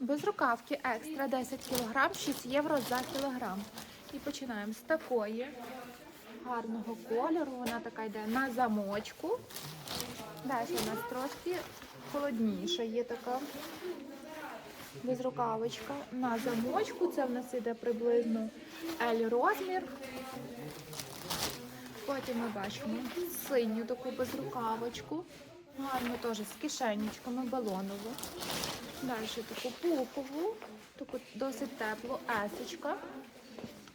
Без рукавки екстра 10 кг, 6 євро за кілограм. І починаємо з такої гарного кольору. Вона така йде на замочку. Далі у нас трошки холодніша є така безрукавочка. На замочку це в нас йде приблизно L розмір. Потім ми бачимо синю таку безрукавочку. Гарно теж з кишенечками балонову. Далі таку пухову, таку досить теплу есочка.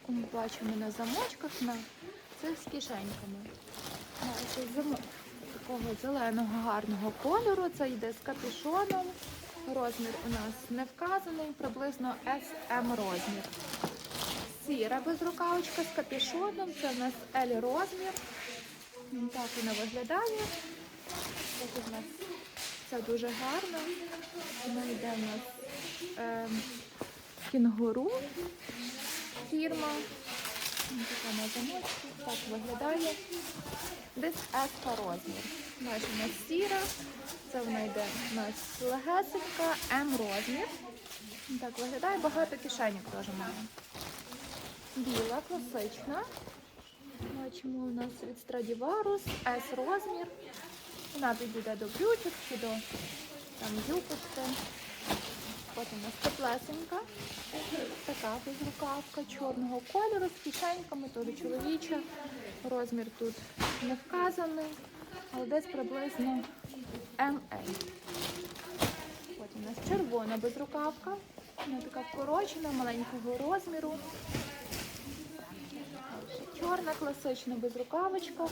Таку ми бачимо на замочках, на цих з кишеньками. Далі зам... такого зеленого гарного кольору. Це йде з капюшоном. Розмір у нас не вказаний, приблизно SM розмір. Сіра безрукавочка з капюшоном. Це в нас L розмір. Так вона виглядає. Тут у нас це дуже гарно. Вона йде у нас е, кінгуру фірма. Така на замочку. Так виглядає. Десь S розмір. Далі у нас сіра. Це вона йде у нас легесенька, М розмір. Так виглядає, багато кишеньок теж має. Біла, класична. Бачимо у нас від Stradivarius, S розмір. Вона підійде до брючок чи до там юбочки. Потім у нас теплесенька. Така безрукавка чорного кольору з кишеньками, теж чоловіча. Розмір тут не вказаний, але десь приблизно ML. Потім у нас червона безрукавка. Вона така вкорочена, маленького розміру. Чорна класична безрукавочка.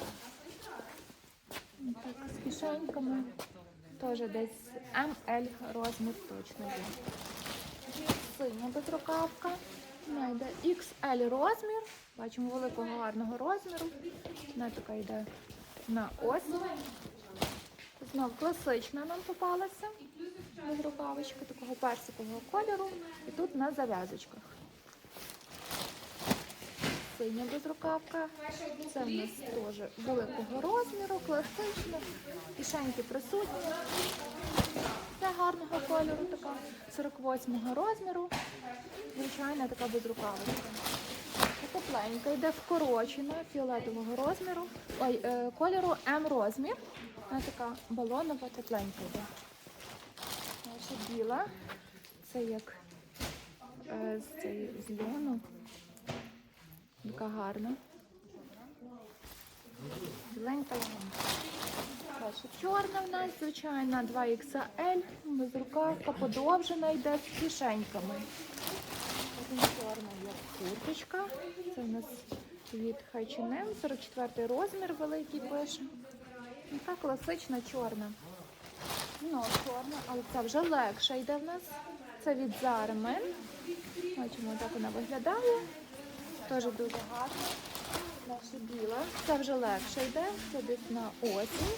Так, з кишеньками. Теж десь ML розмір точно є. Синя безрукавка. Вона йде XL розмір. Бачимо великого гарного розміру. Вона така йде на ось. Знов класична нам попалася. Безрукавочка такого персикового кольору. І тут на зав'язочках. Синя безрукавка. Це в нас теж великого розміру, класична. Кишеньки присутні. Це гарного кольору, така 48 розміру. Звичайна така безрукавочка. Тепленька, йде вкорочена фіолетового розміру. Ой, е, кольору М розмір. Вона така балонова, тепленька йде. Далі біла. Це як е, з з льону. Така гарна. Біленька легенька. Чорна в нас, звичайна, 2XL, безрукавка, подовжена йде з кишеньками. Потім чорна є курточка. Це у нас від H&M, 44 розмір великий пише. Така класична чорна. Ну, чорна, але це вже легша йде в нас. Це від Men. Бачимо, так вона виглядає. Теж дуже гарно. Наша біла. Це вже легше йде. Це десь на осінь.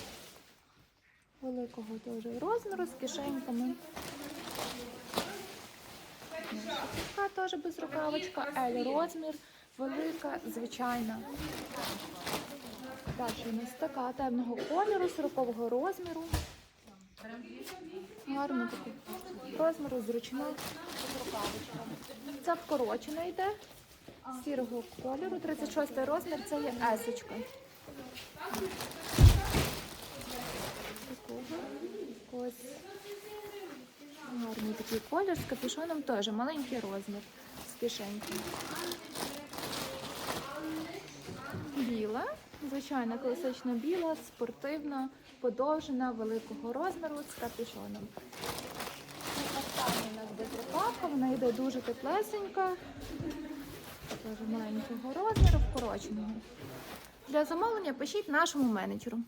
Великого теж розміру з кишеньками. Така теж безрукавочка, L розмір, велика, звичайна. Далі у нас така темного кольору, 40 розміру. Гарно таку розміру, зручна. Це вкорочена йде сірого кольору, 36 розмір, це є есочка. Ось гарний такий колір з капюшоном теж маленький розмір з кишенькою. Біла, звичайна класична біла, спортивна, подовжена, великого розміру з капюшоном. Остання у нас безрукавка, вона йде дуже теплесенька, теж маленького розміру, вкороченого. Для замовлення пишіть нашому менеджеру.